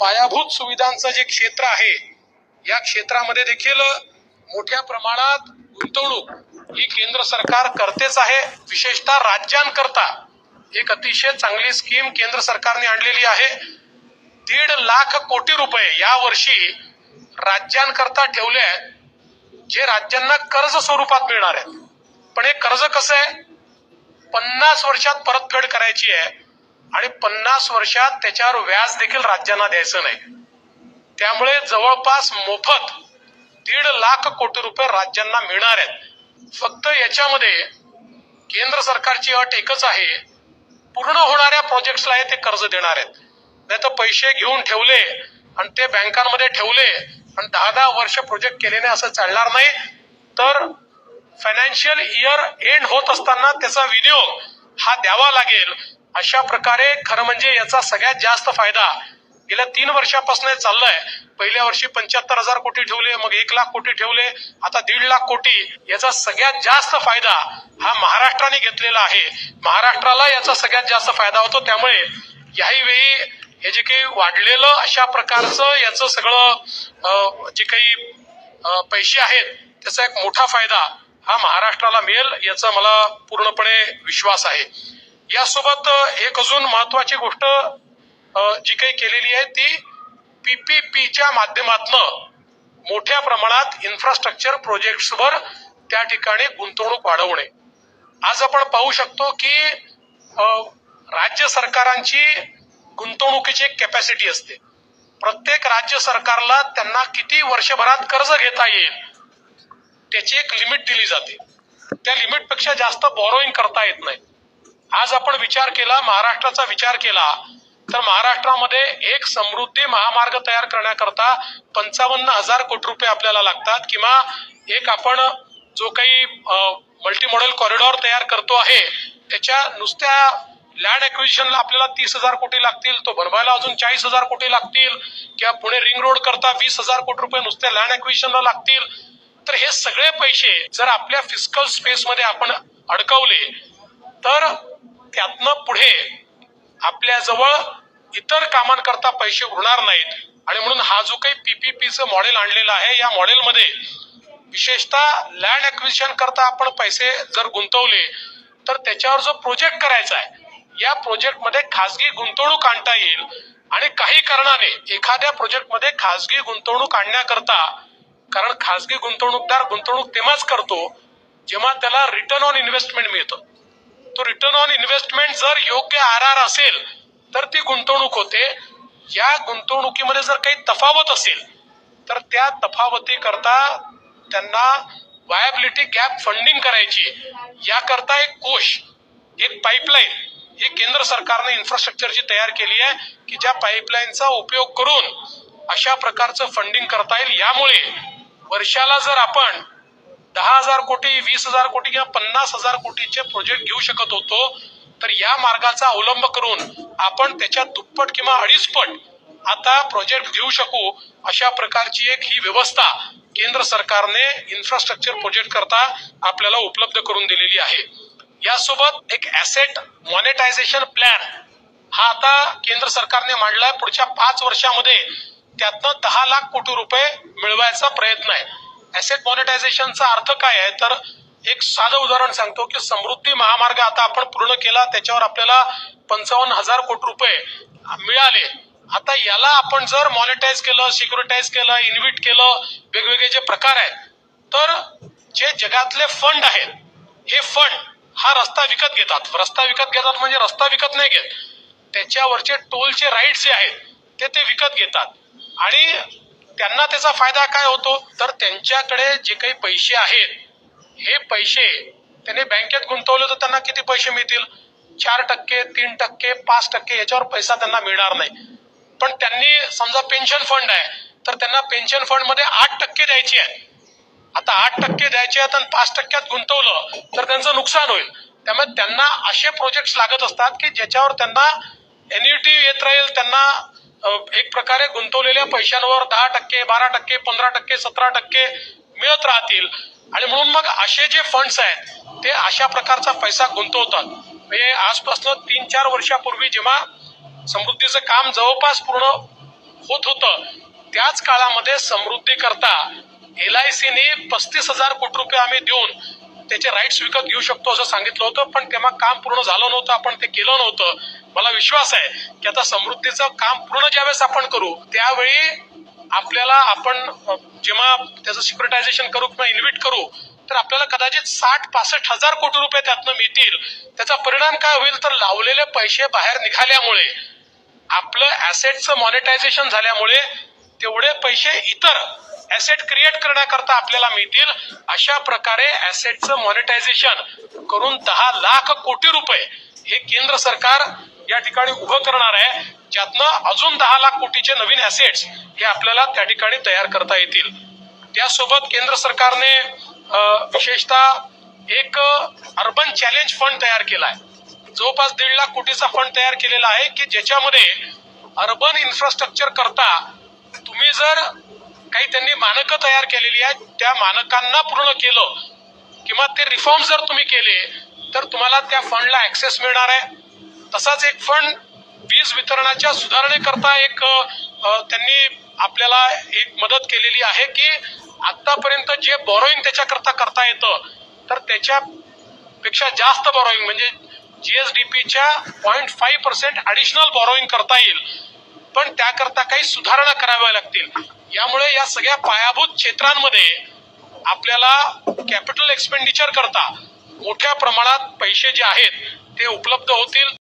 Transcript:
पायाभूत सुविधांचं जे क्षेत्र आहे या क्षेत्रामध्ये देखील मोठ्या प्रमाणात गुंतवणूक ही केंद्र सरकार करतेच आहे. विशेषतः राज्यांकरता एक अतिशय चांगली स्कीम केंद्र सरकारने आणलेली आहे. दीड लाख कोटी रुपये या वर्षी राज्यांकरता ठेवले आहेत जे राज्यांना कर्ज स्वरूपात मिळणार आहेत. पण हे कर्ज कसं आहे? पन्नास वर्षात परतफेड करायची आहे. आणि पन्नास वर्षात त्याच्यावर व्याज देखील राज्यांना द्यायचं नाही. त्यामुळे जवळपास मोफत दीड लाख कोटी रुपये राज्यांना मिळणार आहेत. फक्त याच्यामध्ये केंद्र सरकारची अट एकच आहे. पूर्ण होणाऱ्या प्रोजेक्ट्सला हे ते कर्ज देणार आहेत. नाही तर पैसे घेऊन ठेवले आणि ते बँकांमध्ये ठेवले आणि दहा दहा वर्ष प्रोजेक्ट केले नाही असं चालणार नाही तर फायनान्शियल इयर एंड होत असताना त्याचा विनियोग हा द्यावा लागेल. अशा प्रकारे खरं म्हणजे याचा सगळ्यात जास्त फायदा गेल्या तीन वर्षापासून हे चाललंय. पहिल्या वर्षी पंच्याहत्तर हजार कोटी ठेवले मग एक लाख कोटी ठेवले आता दीड लाख कोटी. याचा सगळ्यात जास्त फायदा हा महाराष्ट्राने घेतलेला आहे. महाराष्ट्राला याचा सगळ्यात जास्त फायदा होतो. त्यामुळे याही वेळी हे जे काही वाढलेलं अशा प्रकारचं याचं सगळं जे काही पैसे आहेत त्याचा एक मोठा फायदा हा महाराष्ट्राला मिळेल याचा मला पूर्णपणे विश्वास आहे. यासोबत एक अजून महत्वाची गोष्ट जी काही केलेली आहे ती पीपीपीच्या माध्यमातनं मोठ्या प्रमाणात इन्फ्रास्ट्रक्चर प्रोजेक्ट्सवर त्या ठिकाणी गुंतवणूक वाढवणे. आज आपण पाहू शकतो की राज्य सरकारांची गुंतवणुकीची एक कॅपॅसिटी असते. प्रत्येक राज्य सरकारला त्यांना किती वर्षभरात कर्ज घेता येईल त्याची एक लिमिट दिली जाते. त्या लिमिटपेक्षा जास्त बॉरोईंग करता येत नाही. आज आपण विचार केला महाराष्ट्राचा विचार केला तर महाराष्ट्रामध्ये एक समृद्धी महामार्ग तयार करण्याकरता पंचावन्न हजार कोटी रुपये आपल्याला लागतात किंवा एक आपण जो काही मल्टी मॉडेल कॉरिडॉर तयार करतो आहे त्याच्या नुसत्या लँड ऍक्विजिशनला आपल्याला तीस हजार कोटी लागतील तो बनवायला अजून चाळीस हजार कोटी लागतील किंवा पुणे रिंग रोड करता वीस हजार कोटी रुपये नुसत्या लँड ऍक्विजिशनला लागतील. तर हे सगळे पैसे जर आपल्या फिजिकल स्पेसमध्ये आपण अडकवले तर त्यातनं पुढे आपल्याजवळ इतर कामांकरता पैसे उरणार नाहीत. आणि म्हणून हा जो काही पीपीपीचं मॉडेल आणलेलं आहे या मॉडेलमध्ये विशेषतः लँड ॲक्विशन करता आपण पैसे जर गुंतवले तर त्याच्यावर जो प्रोजेक्ट करायचा आहे या प्रोजेक्टमध्ये खाजगी गुंतवणूक आणता येईल. आणि काही कारणाने एखाद्या प्रोजेक्टमध्ये खाजगी गुंतवणूक आणण्याकरता कारण खाजगी गुंतवणूकदार गुंतवणूक तेव्हाच करतो जेव्हा त्याला रिटर्न ऑन इन्व्हेस्टमेंट मिळतं. तो रिटर्न ऑन इन्व्हेस्टमेंट जर योग्य आर आर असेल तर ती गुंतवणूक होते. या गुंतवणुकीमध्ये जर काही तफावत असेल तर त्या तफावती करता त्यांना वायबिलिटी गॅप फंडिंग करायची. याकरता एक कोश एक पाईपलाईन हे केंद्र सरकारने इन्फ्रास्ट्रक्चरची तयार केली आहे की ज्या पाईपलाईनचा उपयोग करून अशा प्रकारचं फंडिंग करता येईल. यामुळे वर्षाला जर आपण हजार कोटी वीस हजार कोटी किंवा पन्नास हजार कोटीचे प्रोजेक्ट घेऊ शकत होतो तर या मार्गाचा अवलंब करून आपण त्याच्या दुप्पट किंवा अडीचपट आता प्रोजेक्ट घेऊ शकू अशा प्रकारची एक ही व्यवस्था केंद्र सरकारने इन्फ्रास्ट्रक्चर प्रोजेक्ट करता आपल्याला उपलब्ध करून दिलेली आहे. यासोबत एक ऍसेट मॉनिटायझेशन प्लॅन हा आता केंद्र सरकारने मांडलाय. पुढच्या पाच वर्षामध्ये त्यातनं दहा लाख कोटी रुपये मिळवायचा प्रयत्न आहे. ऍसेट मॉनिटायझेशनचा अर्थ काय आहे? तर एक साधं उदाहरण सांगतो की समृद्धी महामार्ग आता आपण पूर्ण केला त्याच्यावर आपल्याला पंचावन्न हजार कोटी रुपये मिळाले. आता याला आपण जर मॉनिटाईज केलं सिक्युरिटाईज केलं इन्व्हिट केलं वेगवेगळे जे प्रकार आहेत तर जे जगातले फंड आहेत हे फंड हा रस्ता विकत घेतात. रस्ता विकत घेतात म्हणजे रस्ता विकत नाही घेत. त्याच्यावरचे टोलचे राईट जे आहेत ते ते विकत घेतात. आणि त्यांना त्याचा फायदा काय होतो? तर त्यांच्याकडे जे काही पैसे आहेत हे पैसे त्यांनी बँकेत गुंतवले तर त्यांना किती पैसे मिळतील? चार टक्के तीन टक्के पाच टक्के याच्यावर पैसा त्यांना मिळणार नाही. पण त्यांनी समजा पेन्शन फंड आहे तर त्यांना पेन्शन फंडमध्ये आठ टक्के द्यायची आहे आता आठ टक्के द्यायचे आहेत आणि पाच टक्क्यात गुंतवलं तर त्यांचं नुकसान होईल. त्यामुळे त्यांना असे प्रोजेक्ट लागत असतात की ज्याच्यावर त्यांना एन्युटी येत राहील त्यांना एक प्रकारे गुंतवलेल्या पैशांवर दहा टक्के बारा टक्के पंधरा टक्के सतरा टक्के मिळत राहतील. आणि म्हणून मग असे जे फंड्स आहेत ते अशा प्रकारचा पैसा गुंतवतात. म्हणजे आजपासून तीन चार वर्षापूर्वी जेव्हा समृद्धीचं काम जवळपास पूर्ण होत होतं त्याच काळामध्ये समृद्धी करता एल आय सीने पस्तीस हजार कोटी रुपये आम्ही देऊन त्याचे राईट्स विकत घेऊ शकतो असं सांगितलं होतं पण तेव्हा काम पूर्ण झालं नव्हतं आपण ते केलं नव्हतं. मला विश्वास आहे की आता समृद्धीचं काम पूर्ण ज्यावेळेस आपण करू त्यावेळी आपल्याला आपण जेव्हा त्याचं सिक्युरिटायझेशन करू किंवा इन्व्हिट करू तर आपल्याला कदाचित साठ पासष्ट हजार कोटी रुपये त्यातनं मिळतील. त्याचा परिणाम काय होईल? तर लावलेले पैसे बाहेर निघाल्यामुळे आपलं ऍसेटचं मॉनिटायझेशन झाल्यामुळे तेवढे पैसे इतर ऍसेट क्रिएट करण्याकरता आपल्याला मिळतील. अशा प्रकारे ऍसेटचं मॉनिटायझेशन करून दहा लाख कोटी रुपये हे केंद्र सरकार या ठिकाणी उभं करणार आहे. ज्यातनं अजून दहा लाख कोटीचे नवीन ऍसेट्स हे आपल्याला त्या ठिकाणी तयार करता येतील. त्यासोबत केंद्र सरकारने विशेषतः एक अर्बन चॅलेंज फंड तयार केला आहे जवळपास दीड लाख कोटीचा फंड तयार केलेला आहे की ज्याच्यामध्ये अर्बन इन्फ्रास्ट्रक्चर करता तुम्ही जर काही त्यांनी मानकं तयार केलेली आहेत. त्या मानकांना पूर्ण केलं. किंवा ते रिफॉर्म जर तुम्ही केले तर तुम्हाला त्या फंडला ऍक्सेस मिळणार आहे. तसाच एक फंड वीज वितरणाच्या सुधारणेकरता एक त्यांनी आपल्याला एक मदत केलेली आहे की आतापर्यंत जे बॉरोईंग त्याच्याकरता करता येतं तर त्याच्यापेक्षा जास्त बॉरोईंग म्हणजे जीएसडीपीच्या point five percent additional borrowing करता येईल. पण त्याकरता काही सुधारणा कराव्या लागतील. यामुळे या सगळ्या पायाभूत क्षेत्रांमध्ये आपल्याला कॅपिटल एक्सपेंडिचर करता मोठ्या प्रमाणात पैसे जे आहेत ते उपलब्ध होतील.